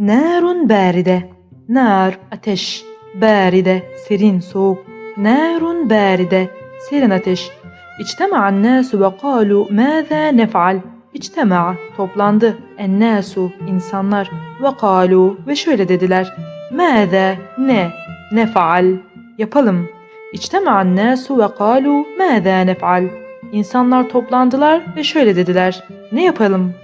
Narun baride. Nar ateş. Baride serin soğuk. Narun baride serin ateş. İçtema'an nasu ve kalu mâzâ nef'al. İçtema'a toplandı. Ennâsu insanlar ve kalu ve şöyle dediler. Mâzâ ne nef'al yapalım. İçtema'an nasu ve kalu mâzâ nef'al. İnsanlar toplandılar ve şöyle dediler. Ne yapalım?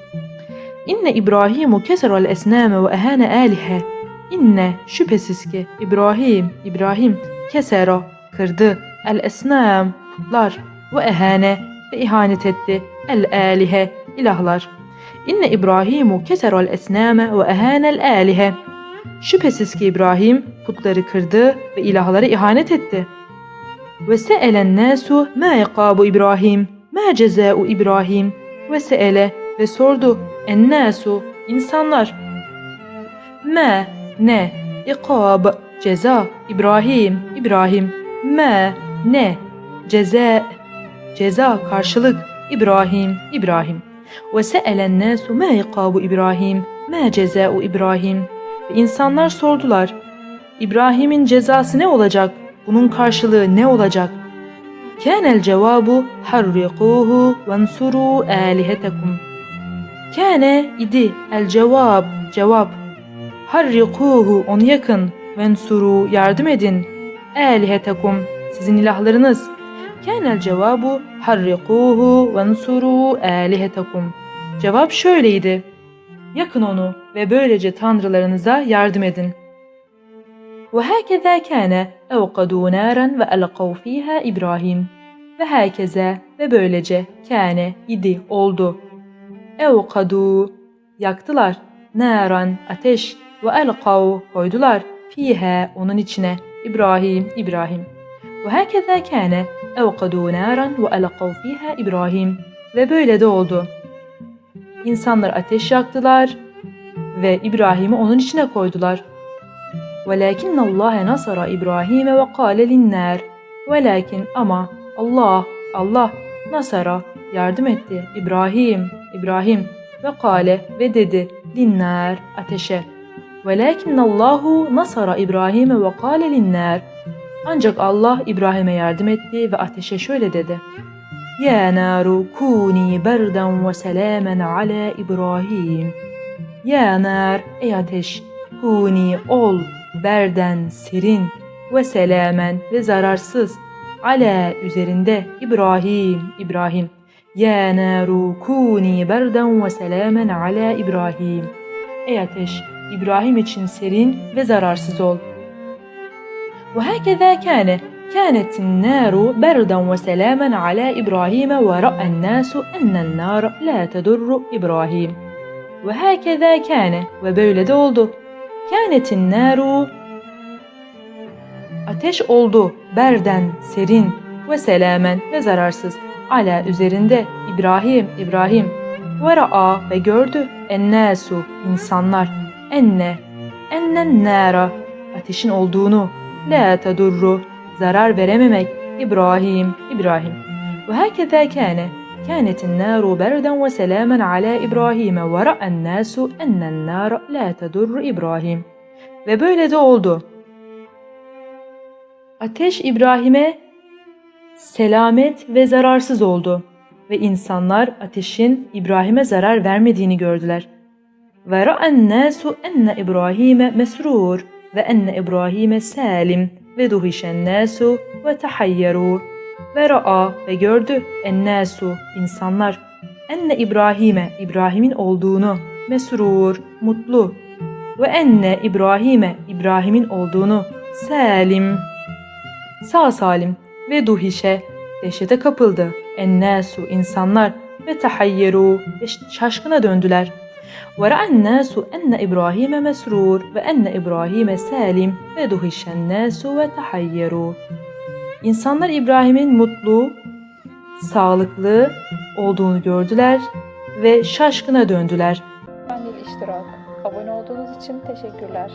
İnne İbrahimu keserel esname ve ehane alihe. İnne şüphesiz ki İbrahim, İbrahim kesera kırdı el esnam putlar ve ehane ve ihanet etti el alihe ilahlar. İnne İbrahimu keserel esname ve ehanel alihe. Şüphesiz ki İbrahim putları kırdı ve ilahlara ihanet etti. Ve se'elen nasu ma ikabu İbrahim, ma ceza'u İbrahim. Ve se'ele ve sordu ennasu insanlar. Ma ne ikab ceza İbrahim İbrahim ma ne ceza ceza karşılık İbrahim İbrahim ve se'elen nasu ma ikabu İbrahim ma ceza'u İbrahim ve insanlar sordular İbrahim'in cezası ne olacak bunun karşılığı ne olacak كان الجواب حرقوه وانصروا آلهتكم Kâne idi el cevap cevap. Harrikuhu onu yakın. Vensuru yardım edin. Elihetekum sizin ilahlarınız. Kânel cevabu harrikuhu vensuru elihetekum. Cevap şöyleydi. Yakın onu ve böylece tanrılarınıza yardım edin. وهكذا كان أوقدوا نارا وألقوا فيها إبراهيم ve herkese ve böylece kâne idi oldu evkadu yaktılar naran ateş ve elkav koydular fiha onun içine İbrahim İbrahim ve herkese kâne evkadu naran ve elkav fiha İbrahim ve böyle de oldu. İnsanlar ateş yaktılar ve İbrahim'i onun içine koydular. وَلَكِنَّ اللّٰهَ نَصَرَ İbrahim ve قَالَ لِلنَّارِ Velakin ama Allah, Allah Nasara yardım etti İbrahim, İbrahim ve kale ve dedi linnar ateşe. Velakin Allahu nasara İbrahim ve kale linnar. Ancak Allah İbrahim'e yardım etti ve ateşe şöyle dedi. Ya naru kuni berden ve selamen ala İbrahim. Ya nar ey ateş kuni ol berden serin ve selamen ve zararsız ala üzerinde İbrahim İbrahim ya naru kuni berden ve selamen ala İbrahim Ey ateş İbrahim için serin ve zararsız ol ve hakeza kâne كانت النار بردا وسلاما على إبراهيم ورأى الناس أن النار لا تضر إبراهيم وهكذا كان ve böyle de oldu. كانت النار Ateş oldu berden, serin ve selamen ve zararsız. Ala üzerinde İbrahim, İbrahim. Ve ra'a ve gördü ennâsu insanlar. Enne, ennen nâra ateşin olduğunu. La tedurru zarar verememek. İbrahim, İbrahim. Ve hakeza kâne كانت النار بردا وسلاما على إبراهيم ورأى الناس أن النار لا تضر إبراهيم ve böyle de oldu. Ateş İbrahim'e selamet ve zararsız oldu ve insanlar ateşin İbrahim'e zarar vermediğini gördüler. Ve ra'en nasu enne İbrahim'e mesrur ve enne İbrahim'e salim ve duhişen nasu ve tahayyaru. Ve ra'a ve gördü ennasu insanlar enne İbrahim'e İbrahim'in olduğunu mesrur mutlu. Ve enne İbrahim'e İbrahim'in olduğunu salim. Sağ salim ve duhişe dehşete kapıldı. Ennâsu insanlar ve tahayyeru ve şaşkına döndüler. Enne İbrahim'e mesrur ve enne İbrahim'e salim ve duhişennâsu ve tahayyeru. İnsanlar İbrahim'in mutlu, sağlıklı olduğunu gördüler ve şaşkına döndüler. İştirak. Abone olduğunuz için teşekkürler.